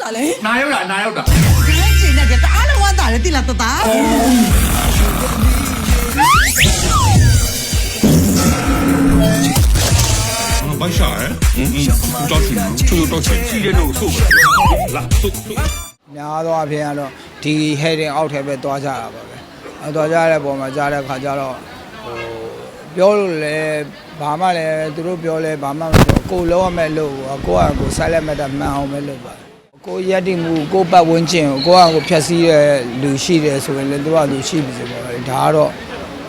တာလဲ နာရောက်တာနာရောက်တာ အဲ့ကျင်နဲ့တအားလုံးဝမ်းတာလေတိလာတတာ 白啥哎？嗯嗯，找谁呢？出去找谁？几点钟送？来送送。 များသောအားဖြင့်ကတော့ဒီ heading အောက်ထဲပဲသွားကြတာပါပဲအဲသွားကြတဲ့ပုံမှာကြားတဲ့ခါကျတော့ဟိုပြောလို့လည်းဘာမှလည်းသူတို့ပြောလဲဘာမှမပြောကိုလုံးရမဲ့လို့ကိုကကို silent matter မှန်အောင်ပဲလုပ်ပါ ကိုရက်တိမှုကိုပတ်ဝန်းကျင်ကိုကိုကကိုဖြတ်စည်းတဲ့လူရှိတယ်ဆိုရင်လည်းသူကသူရှိပြီဆိုပါပဲဒါကတော့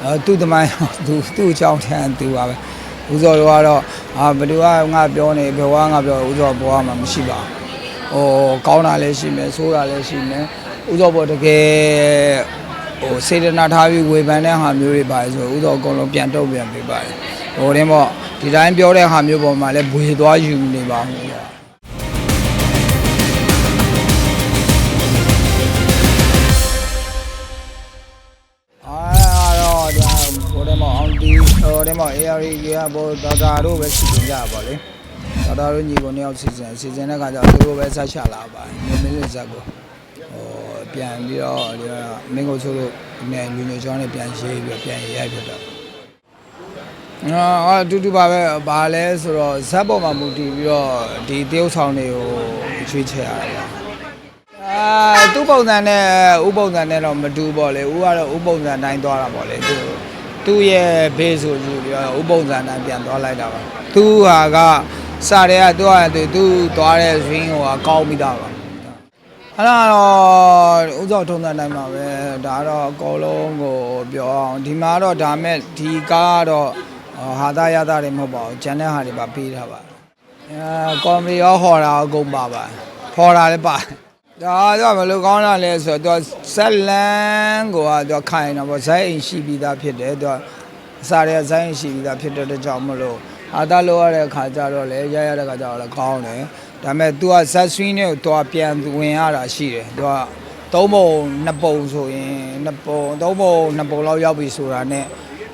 အဲသူ့တမိုင်းသူသူ့အကြောင်းထမ်းသူပါပဲဦးစောတို့ကတော့အာဘယ်သူကငါပြောနေဘယ်ဝါငါပြောဦးစောဘောကမှမရှိပါဘူးဟိုကောင်းတာလည်းရှိမယ်ဆိုးတာလည်းရှိမယ်ဥသောဘောတကယ်ဟိုစေတနာထားပြီးဝေဖန်တဲ့ဟာမျိုးတွေပါဆိုဥသောအကုန်လုံးပြန်တုတ်ပြန်ပေးပါတယ်ဟိုတင်းပေါ့ဒီတိုင်းပြောတဲ့ဟာမျိုးပေါ်မှာလည်းဘွေသွားယူနေပါဘူး တင်းပေါ့ AR ကြီးကဘောဒေါက်တာတို့ပဲရှိကြပါလေတော်တော်တို့ညီကိုနှစ်ယောက်စီစဉ်စီစဉ်တဲ့ခါကျတော့သူတို့ပဲဆက်ချလာပါတယ်မင်းလေးဇက်ကိုဟိုပြန်ပြီးတော့ဒီကမင်းကိုချိုးလို့နဲ့လူညိုချောင်းနဲ့ပြန်ရေးပြီးတော့ပြန်ရိုက်ဖြစ်တော့အာအတူတူပါပဲဘာလဲဆိုတော့ဇက်ပေါ်မှာမူတည်ပြီးတော့ဒီတရုတ်ဆောင်တွေကိုချွေးချရတာပါအာသူ့ပုံစံနဲ့ဥပုံစံနဲ့တော့မတူပေါ့လေဥကတော့ဥပုံစံတိုင်းသွားတာပေါ့လေသူ သူ့ရဲ့ဘေးဆိုယူပြီးတော့ဥပုံစံတိုင်းပြန်သွားလိုက်တာပါသူဟာကစတဲ့ကသူကသူသူသွားတဲ့ swing ဟိုကကောင်းပြီးသားပါအဲ့ဒါတော့ဥစ္စာထုံးတဲ့တိုင်းပါပဲဒါကတော့အကုန်လုံးကိုပြောအောင်ဒီမှာတော့ဒါမဲ့ဒီကားကတော့ဟာသားရသားတွေမဟုတ်ပါဘူးဂျန်တဲ့ဟာတွေပါပေးထားပါအဲကော်မီရောဟော်တာအကုန်ပါပါဟော်တာလည်းပါ ဒါတော့ဘယ်လိုကောင်းတာလဲဆိုတော့သူဇက်လန်ကိုကသူခိုင်တော့ဗောဇက်အိမ်ရှိပြီးသားဖြစ်တယ်သူအစားရဇက်အိမ်ရှိပြီးသားဖြစ်တဲ့အတွက်ကြောင့်မလို့အာသာလိုရတဲ့ခါကျတော့လေရရတဲ့ခါကျတော့လည်းကောင်းတယ်ဒါပေမဲ့ तू ကဇက်ဆွင်းနဲ့သူကပြန်ဝင်ရတာရှိတယ် तू ကသုံးပုံနှစ်ပုံဆိုရင်နှစ်ပုံသုံးပုံနှစ်ပုံလောက်ရောက်ပြီဆိုတာ ਨੇ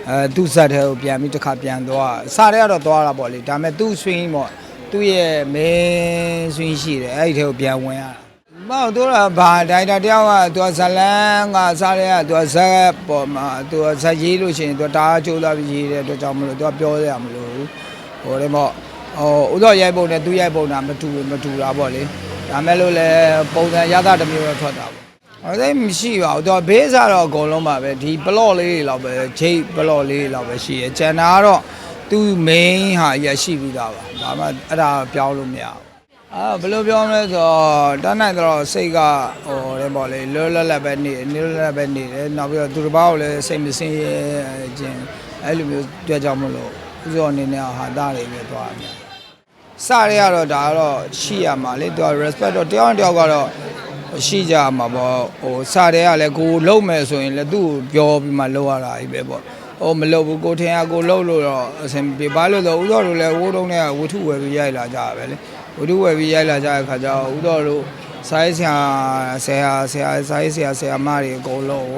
အဲသူ့ဇက်ထဲကိုပြန်ပြီးတစ်ခါပြန်သွားအစားရတော့သွားတာပေါ့လေဒါပေမဲ့သူ့ဆွင်းပေါ့သူ့ရဲ့မင်းဆွင်းရှိတယ်အဲ့ဒီထဲကိုပြန်ဝင်ရတာ မဟုတ်သူကဘာဒိုင်တာတယောက်ကသူကဇလန်းကစားတဲ့ကသူကဇက်ပေါ်မှာသူကဇက်ရေးလို့ရှိရင်သူကဒါကြိုးစားပြီးရေးတဲ့အတွက်ကြောင့်မလို့သူကပြောရမလို့ဟိုတယ်မော့ဟိုဥသောရိုက်ပုံနဲ့သူရိုက်ပုံတာမတူမတူတာပေါ့လေဒါမဲ့လို့လဲပုံစံရသတစ်မျိုးတော့ထွက်တာပေါ့ဟိုသိမရှိပါဘူးသူကဘေးစားတော့အကုန်လုံးပါပဲဒီဘလော့လေးတွေလောက်ပဲဂျိတ်ဘလော့လေးတွေလောက်ပဲရှိရကျန်တာကတော့သူ main ဟာရရှိပြီးသားပါဒါမှအဲ့ဒါပြောင်းလို့မရဘူး အာဘယ်လိုပြောမလဲဆိုတော့တန်းနိုင်တော့စိတ်ကဟိုတယ်ပေါ့လေလွတ်လပ်လပ်ပဲနေနေလွတ်လပ်လပ်ပဲနေတယ်နောက်ပြီးတော့သူတစ်ပါးကိုလည်းစိတ်မစင်းရဲခြင်းအဲ့လိုမျိုးတွေ့ကြမလို့ဥစ္စာအနေနဲ့ဟာတာတွေပဲသွားတယ်စရဲကတော့ဒါကတော့ရှိရမှာလေသူက respect တော့တယောက်တစ်ယောက်ကတော့ရှိကြမှာပေါ့ဟိုစရဲကလည်းကိုလုံးမယ်ဆိုရင်လည်းသူ့ကိုပြောပြီးမှလောက်ရတာကြီးပဲပေါ့ဟိုမလုပ်ဘူးကိုထင်ရကိုလှုပ်လို့တော့အဆင်ပြေပါလို့တော့ဥတော်တို့လည်းဝိုးတုံးနဲ့ဝတ္ထုဝယ်ပြီးရိုက်လာကြတာပဲလေ ဝတ္ထုဝယ်ပြီးရိုက်လာကြတဲ့ခါကျတော့ဥတော်တို့ဆိုင်းဆရာဆရာဆရာဆိုင်းဆရာဆရာမတွေအကုန်လုံး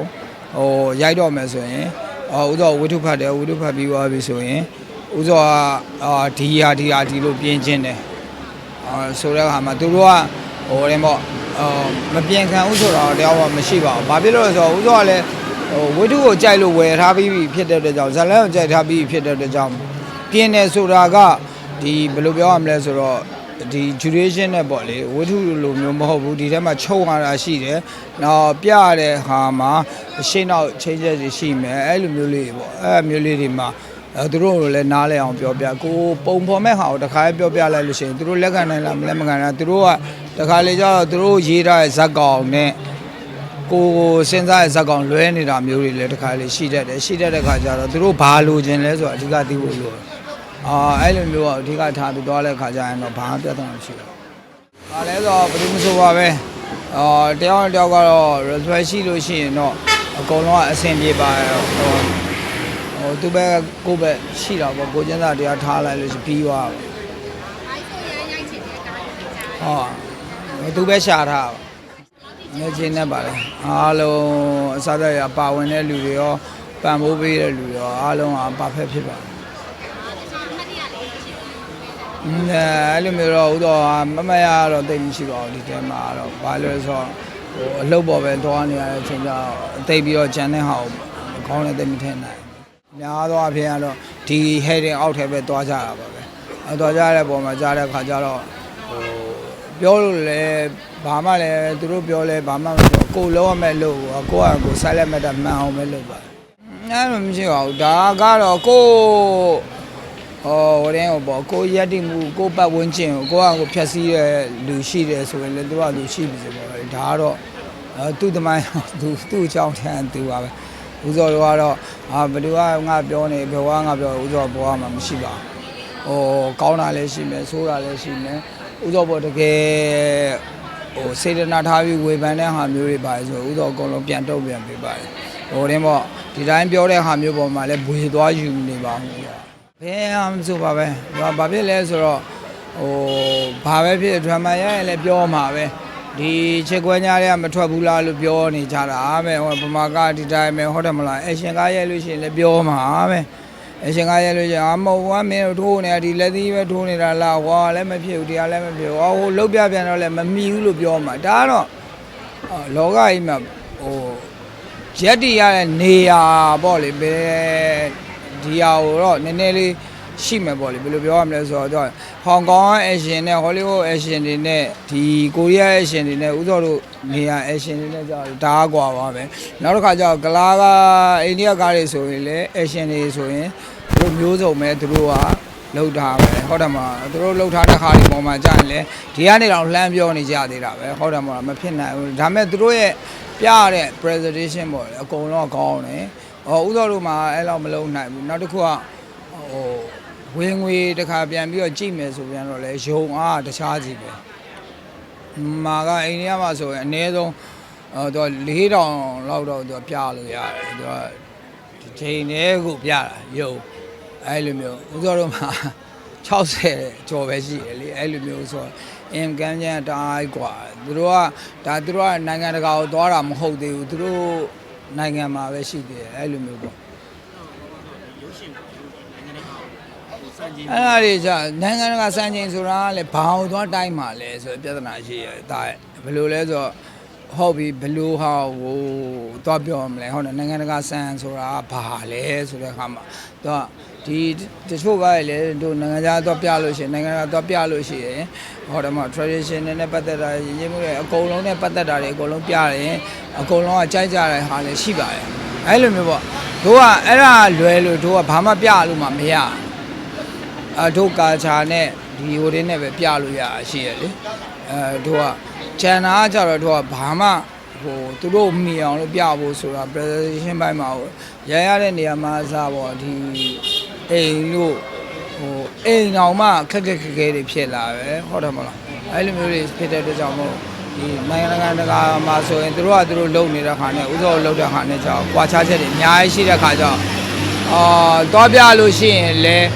ဟိုရိုက်တော့မယ်ဆိုရင်အော်ဥတော်ဝတ္ထုဖတ်တယ်ဝတ္ထုဖတ်ပြီးသွားပြီဆိုရင်ဥတော်ကအာဒီဟာဒီဟာဒီလိုပြင်းချင်းတယ်အာဆိုတဲ့အခါမှာသူတို့ကဟိုတယ်ပေါ့အော်မပြင်ခံဘူးဆိုတော့တရားမှမရှိပါဘူးဘာဖြစ်လို့လဲဆိုတော့ဥတော်ကလည်းဟိုဝိတုကိုကြိုက်လို့ဝယ်ထားပြီးပြီဖြစ်တဲ့အတွက်ကြောင့်ဇလန်ကိုကြိုက်ထားပြီးဖြစ်တဲ့အတွက်ကြောင့်ပြင်းတယ်ဆိုတာကဒီဘယ်လိုပြောရမလဲဆိုတော့ ဒီ duration နဲ့ပေါ့လေဝိတုလိုမျိုးမဟုတ်ဘူးဒီထဲမှာချုပ်ရတာရှိတယ်။နောက်ပြရတဲ့ဟာမှာအရှင်းနောက်ချိန်ချက်တွေရှိမယ်အဲ့လိုမျိုးလေးတွေပေါ့အဲ့လိုမျိုးလေးတွေမှာအဲသူတို့လည်းနားလဲအောင်ပြောပြကိုပုံဖော်မဲ့ဟာကိုတခါလေးပြောပြလိုက်လို့ရှိရင်သူတို့လက်ခံနိုင်လားမလက်မခံနိုင်သူတို့ကတခါလေကျတော့သူတို့ရေးထားတဲ့ဇက်ကောင်နဲ့ကိုယ်စဉ်းစားရဲ့ဇက်ကောင်လွဲနေတာမျိုးတွေလည်းတစ်ခါလေရှိတတ်တယ်ရှိတတ်တဲ့ခါကျတော့သူတို့ဘာလိုချင်လဲဆိုတော့အဓိကသိဖို့လိုတယ် အာအဲ့လိုမျိုးကအဓိကထားပြီးသွားတဲ့ခါကျရင်တော့ဘာမှပြဿနာမရှိဘူး။ဘာလဲဆိုတော့ဘယ်သူမဆိုပါပဲအာတယောက်နဲ့တယောက်ကတော့ respect ရှိလို့ရှိရင်တော့အကုန်လုံးကအဆင်ပြေပါဟိုဟိုသူပဲကိုယ့်ပဲရှိတာပေါ့ကိုကျင်းစာတရားထားလိုက်လို့ရှိပြီးသွားပါဟောသူပဲရှာထားပါနေချင်းနဲ့ပါလေအားလုံးအစားရပါဝင်တဲ့လူတွေရောပံ့ပိုးပေးတဲ့လူတွေရောအားလုံးကပါဖက်ဖြစ်ပါမอื มအဲ့လိုမျိုးတော့ဥတော့မမရတော့တိတ်မရှိပါဘူးဒီတဲမှာတော့ဘာလို့လဲဆိုတော့ဟိုအလုပ်ပေါ်ပဲသွားနေရတဲ့အချိန်ကျတော့တိတ်ပြီးတော့ဂျန်တဲ့ဟာကိုခေါင်းနဲ့တိတ်မထည့်နိုင်ဘူးများသောအဖြစ်ကတော့ဒီ heading အောက်ထဲပဲသွားကြတာပါပဲအဲသွားကြတဲ့ပုံမှာကြားတဲ့ခါကျတော့ဟိုပြောလို့လည်းဘာမှလည်းသူတို့ပြောလဲဘာမှမပြောကိုယ်လုံးရမဲ့လို့ကိုကကို silent matter မှန်အောင်ပဲလုပ်ပါအဲ့လိုမရှိပါဘူးဒါကတော့ကိုယ် ဟောဝရင်ဟောပေါ့ကိုရက်တိမှုကိုပတ်ဝန်းကျင်ကိုကိုကကိုဖြတ်စည်းတဲ့လူရှိတယ်ဆိုရင်လည်းသူကလူရှိပြီဆိုတော့ဒါကတော့အဲသူ့တမိုင်းသူသူ့အကြောင်းထမ်းသူပါပဲဦးစောတို့ကတော့အာဘယ်သူကငါပြောနေဘယ်ကငါပြောဦးစောဘောကမှမရှိပါဘူးဟိုကောင်းတာလည်းရှိမယ်ဆိုးတာလည်းရှိမယ်ဦးစောဘောတကယ်ဟိုစေတနာထားပြီးဝေဖန်တဲ့ဟာမျိုးတွေပါဆိုဦးစောအကုန်လုံးပြန်တုတ်ပြန်ပေးပါတယ်ဟိုတင်းပေါ့ဒီတိုင်းပြောတဲ့ဟာမျိုးပေါ်မှာလည်းဘွေသွားယူနေပါဘူး ဘယ်အောင်ဆိုပါပဲဟိုဘာဖြစ်လဲဆိုတော့ဟိုဘာပဲဖြစ်ဒရမာရရင်လည်းပြောမှာပဲဒီချက်ကွဲညာတွေကမထွက်ဘူးလားလို့ပြောနေကြတာပဲဟိုဗမာကဒီတိုင်းပဲဟုတ်တယ်မလားအရှင်ကားရဲလို့ရှိရင်လည်းပြောမှာပဲအရှင်ကားရဲလို့ရှိရင်အမဟုတ်ဘူးမင်းတို့ထိုးနေတာဒီလက်သီးပဲထိုးနေတာလားဟောလည်းမဖြစ်ဘူးတရားလည်းမဖြစ်ဘူးဟောဟိုလုတ်ပြပြန်တော့လည်းမမီဘူးလို့ပြောမှာဒါကတော့အော်လောကကြီးမှာဟိုရက်တီရတဲ့နေရာပေါ့လေဘယ် ဒီဟာကိုတော့နည်းနည်းလေးရှိမယ်ပေါ့လေဘယ်လိုပြောရမလဲဆိုတော့ဟောင်ကောင်အရှင်နဲ့ဟောလိဝုဒ်အရှင်တွေနဲ့ဒီကိုရီးယားအရှင်တွေနဲ့ဥသောတို့နေရာအရှင်တွေနဲ့ကြောက်တားကွာပါပဲနောက်တစ်ခါကျတော့ဂလာကအိန္ဒိယကားတွေဆိုရင်လည်းအရှင်တွေဆိုရင်သူတို့မျိုးစုံပဲသူတို့ကလှုပ်ထားပဲဟုတ်တယ်မလားသူတို့လှုပ်ထားတဲ့ခါဒီပုံမှာကြာရင်လည်းဒီကနေတော့လှမ်းပြောနေကြသေးတာပဲဟုတ်တယ်မလားမဖြစ်နိုင်ဘူးဒါပေမဲ့သူတို့ရဲ့ပြရတဲ့ presentation ပေါ့လေအကုန်လုံးကောင်းတယ်။ ဟောဥသောတို့မှာအဲ့လောက်မလုံးနိုင်ဘူး။နောက်တစ်ခုကဟိုဝင်ငွေတစ်ခါပြန်ပြီးတော့ကြည့်မယ်ဆိုပြန်တော့လေယုံအားတခြားစီပဲ။မာကအိန္ဒိယမှာဆိုရင်အနည်းဆုံးဟိုတော့4000လောက်တော့သူပြလို့ရတယ်။သူကဒီချိန်လေးကိုပြတာယုံအဲ့လိုမျိုးဥသောတို့မှာ60ကျော်ပဲရှိတယ်လေအဲ့လိုမျိုးဆိုတော့အင်ကန်ကျန်တအားกว่าသူတို့ကဒါသူတို့ကနိုင်ငံတကာကိုသွားတာမဟုတ်သေးဘူးသူတို့ နိုင်ငံမှာပဲရှိသေးတယ်အဲ့လိုမျိုးပေါ့အဲ့ဒါတွေじゃနိုင်ငံတကာစံချိန်ဆိုတာကလည်းဘာအောင်သွားတိုင်းမှာလဲဆိုပြဿနာရှိရတာဘယ်လိုလဲဆိုတော့ ဟုတ်ပြီဘယ်လိုဟာကိုသွားပြောမလဲဟုတ်တယ်နိုင်ငံတကာစံဆိုတာကဘာလဲဆိုတဲ့အခါမှာသူကဒီတချို့ကလည်းတို့နိုင်ငံခြားသွားပြလို့ရှိရင်နိုင်ငံတကာသွားပြလို့ရှိရင်ဟောတယ်မှာ traditional နဲ့ပတ်သက်တာရင်းမှုတွေအကုန်လုံးနဲ့ပတ်သက်တာတွေအကုန်လုံးပြရင်အကုန်လုံးကကြိုက်ကြတဲ့ဟာလည်းရှိပါတယ်အဲ့လိုမျိုးပေါ့တို့ကအဲ့ဒါလွယ်လို့တို့ကဘာမှပြလို့မှမရဘူးအတို့ကာချာနဲ့ဒီဟိုတင်းနဲ့ပဲပြလို့ရတာရှိရလေအဲတို့က ကျန်တာကကြတော့တို့ကဘာမှဟိုသူတို့မြင်အောင်လို့ပြဖို့ဆိုတာ presentation ဘိုင်းမှာဟိုရရတဲ့နေရာမှာအစားပေါ့ဒီအိမ်လို့ဟိုအိမ်အောင်မှခက်ခက်ခက်ခဲတွေဖြစ်လာပဲဟုတ်တယ်မလားအဲ့လိုမျိုးတွေဖြစ်တဲ့အတွက်ကြောင့်မို့ဒီနိုင်ငံတကာတကာမှာဆိုရင်သူတို့ကသူတို့လုံနေတဲ့ခါနဲ့ဥသောလုံတဲ့ခါနဲ့ကြောင့်ကွာခြားချက်တွေအများကြီးရှိတဲ့ခါကြောင့်အာတော့ပြလို့ရှိရင်လည်း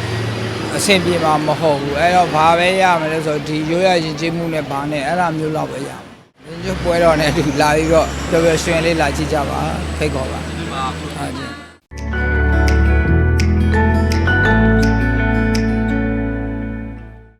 အဆင်ပြေမှာမဟုတ်ဘူးအဲ့တော့ဘာပဲရမလဲဆိုတော့ဒီရိုးရရင်ကျေးမှုနဲ့ဘာနဲ့အဲ့ဒါမျိုးလောက်ပဲရမယ်။ဒီကျပွဲတော်နဲ့အတူလာပြီးတော့ပျော်ပျော်ရွှင်လေးလာကြည့်ကြပါဖိတ်ခေါ်ပါ။ဟုတ်ကဲ့